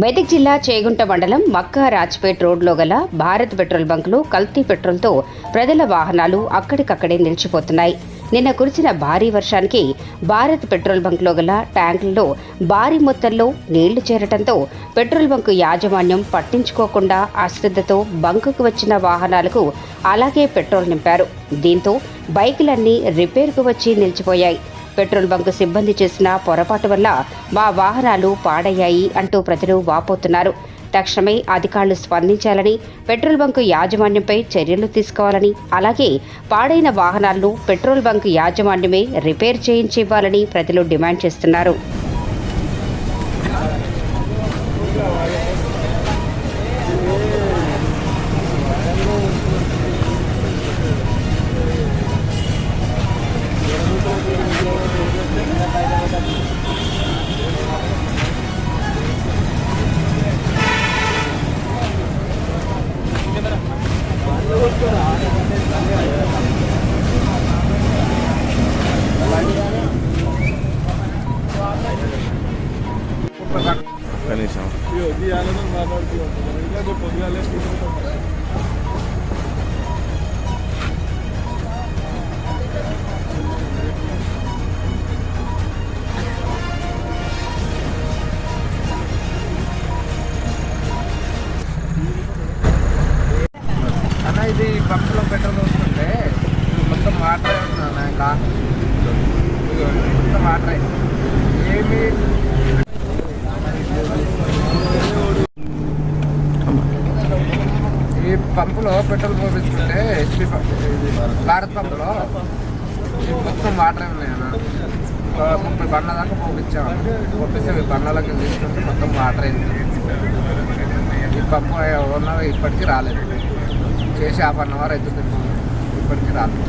మెదక్ జిల్లా చేగుంట మండలం మక్కా రాజ్పేట్ రోడ్లో గల భారత్ పెట్రోల్ బంకులో కల్తీ పెట్రోల్తో ప్రజల వాహనాలు అక్కడికక్కడే నిలిచిపోతున్నాయి. నిన్న కురిసిన భారీ వర్షానికి భారత్ పెట్రోల్ బంక్లో గల ట్యాంకుల్లో భారీ మొత్తంలో నీళ్ళు చేరటంతో పెట్రోల్ బంకు యాజమాన్యం పట్టించుకోకుండా అశ్రద్ధతో బంకుకు వచ్చిన వాహనాలకు అలాగే పెట్రోల్ నింపారు. దీంతో బైకులన్నీ రిపేర్కు వచ్చి నిలిచిపోయాయి. పెట్రోల్ బంక్ సిబ్బంది చేసిన పొరపాటు వల్ల మా వాహనాలు పాడయ్యాయి అంటూ ప్రజలు వాపోతున్నారు. తక్షణమే అధికారులు స్పందించాలని పెట్రోల్ బంకు యాజమాన్యంపై చర్యలు తీసుకోవాలని అలాగే పాడైన వాహనాలను పెట్రోల్ బంక్ యాజమాన్యమే రిపేర్ చేయించి ఇవ్వాలని ప్రజలు డిమాండ్ చేస్తున్నారు. కనీసం. అన్న ఇది పంపులో పెట్రోల్ వస్తుంటే మొత్తం వాటర్ అన్న ఇంకా. మొత్తం వాటర్. ఏమి ఈ పంపులో పెట్రోల్ పోపించుకుంటే హెచ్పి భారత్ పంపులో మొత్తం వాటర్ ఉన్నాయి అన్న. ముప్పై బండ్ల దాకా పోపించాము పోపిస్తే బండ్లకి తీసుకుంటే మొత్తం వాటర్ అయింది ఈ పంపు ఉన్న ఇప్పటికీ రాలేదు. చేసి హాఫ్ అన్ అవర్ అవుతుంది ఇప్పటికీ రాలేదు.